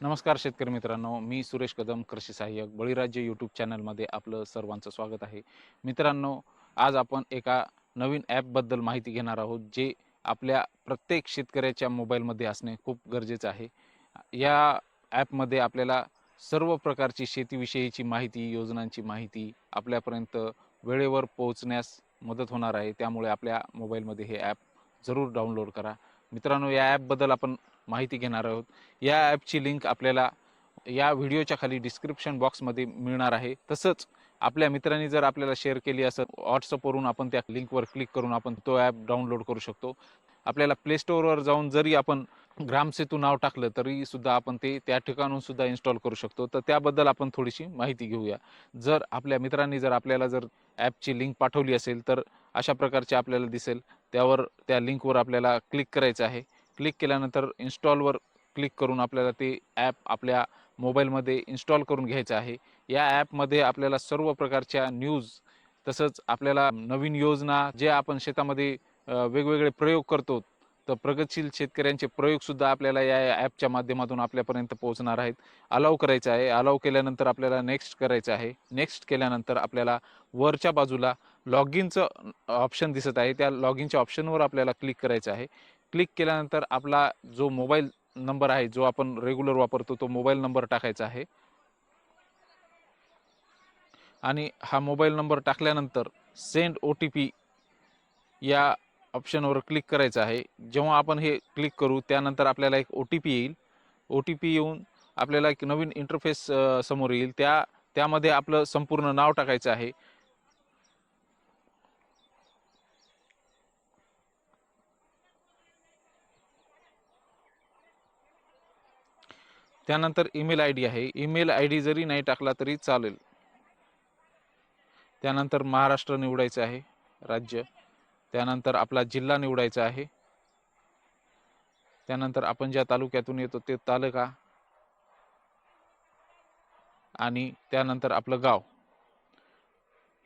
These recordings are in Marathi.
नमस्कार शेतकरी मित्रांनो मी सुरेश कदम कृषी सहाय्यक बळीराज्य यूट्यूब चॅनलमध्ये आपलं सर्वांचं स्वागत आहे. मित्रांनो आज आपण एका नवीन ॲपबद्दल माहिती घेणार आहोत जे आपल्या प्रत्येक शेतकऱ्याच्या मोबाईलमध्ये असणे खूप गरजेचं आहे. या ॲपमध्ये आपल्याला सर्व प्रकारची शेतीविषयीची माहिती योजनांची माहिती आपल्यापर्यंत वेळेवर पोहोचण्यास मदत होणार आहे. त्यामुळे आपल्या मोबाईलमध्ये हे ॲप जरूर डाउनलोड करा. मित्रांनो या ॲपबद्दल आपण माहिती घेणार आहोत. या ॲपची लिंक आपल्याला या व्हिडिओच्या खाली डिस्क्रिप्शन बॉक्समध्ये मिळणार आहे. तसंच आपल्या मित्रांनी जर आपल्याला शेअर केली असं व्हॉट्सअपवरून आपण त्या लिंकवर क्लिक करून आपण तो ॲप डाउनलोड करू शकतो. आपल्याला प्ले स्टोअरवर जाऊन जरी आपण ग्रामसेतू नाव टाकलं तरी सुद्धा आपण ते त्या ठिकाणून सुद्धा इन्स्टॉल करू शकतो. तर त्याबद्दल आपण थोडीशी माहिती घेऊया. जर आपल्या मित्रांनी जर आपल्याला जर ॲपची लिंक पाठवली असेल तर अशा प्रकारची आपल्याला दिसेल. त्यावर त्या लिंकवर आपल्याला क्लिक करायचं आहे. क्लिक केल्यानंतर इन्स्टॉलवर क्लिक करून आपल्याला ते ॲप आपल्या मोबाईलमध्ये इन्स्टॉल करून घ्यायचं आहे. या ॲपमध्ये आपल्याला सर्व प्रकारच्या न्यूज तसंच आपल्याला नवीन योजना जे आपण शेतामध्ये वेगवेगळे प्रयोग करतो तर प्रगतशील शेतकऱ्यांचे प्रयोगसुद्धा आपल्याला या ॲपच्या माध्यमातून आपल्यापर्यंत पोहोचणार आहेत. अलाव करायचं आहे. अलाव केल्यानंतर आपल्याला नेक्स्ट करायचं आहे. नेक्स्ट केल्यानंतर आपल्याला वरच्या बाजूला लॉग इनचं ऑप्शन दिसत आहे. त्या लॉग इनच्या ऑप्शनवर आपल्याला क्लिक करायचं आहे. क्लिक केल्यानंतर आपला जो मोबाईल नंबर आहे जो आपण रेग्युलर वापरतो तो मोबाईल नंबर टाकायचा आहे. आणि हा मोबाईल नंबर टाकल्यानंतर सेंड ओ टी पी या ऑप्शनवर क्लिक करायचं आहे. जेव्हा आपण हे क्लिक करू त्यानंतर आपल्याला एक ओ टी पी येईल. ओ टी पी येऊन आपल्याला एक नवीन इंटरफेस समोर येईल. त्या त्यामध्ये आपलं संपूर्ण नाव टाकायचं आहे. त्यानंतर ईमेल आय डी आहे. ईमेल आय डी जरी नाही टाकला तरी चालेल. त्यानंतर महाराष्ट्र निवडायचं आहे राज्य. त्यानंतर आपला जिल्हा निवडायचा आहे. त्यानंतर आपण ज्या तालुक्यातून येतो ते तालुका आणि त्यानंतर आपलं गाव.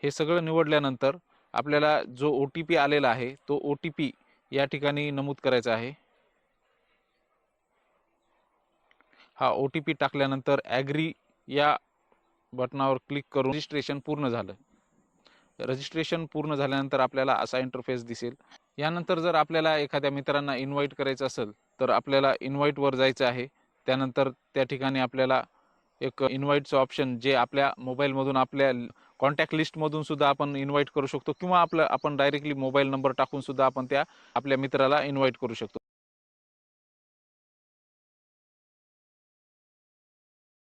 हे सगळं निवडल्यानंतर आपल्याला जो ओ टी पी आलेला आहे तो ओ टी पी या ठिकाणी नमूद करायचा आहे. हा ओ टी पी टाकल्यानंतर ॲग्री या बटनावर क्लिक करून रजिस्ट्रेशन पूर्ण झालं. रजिस्ट्रेशन पूर्ण झाल्यानंतर आपल्याला असा इंटरफेस दिसेल. यानंतर जर आपल्याला एखाद्या मित्रांना इन्व्हाइट करायचं असेल तर आपल्याला इन्व्हाइटवर जायचं आहे. त्यानंतर त्या ठिकाणी आपल्याला एक इन्व्हाइटचं ऑप्शन जे आपल्या मोबाईलमधून आपल्या कॉन्टॅक्ट लिस्टमधून सुद्धा आपण इन्व्हाइट करू शकतो किंवा आपलं आपण डायरेक्टली मोबाईल नंबर टाकून सुद्धा आपण त्या आपल्या मित्राला इन्व्हाइट करू शकतो.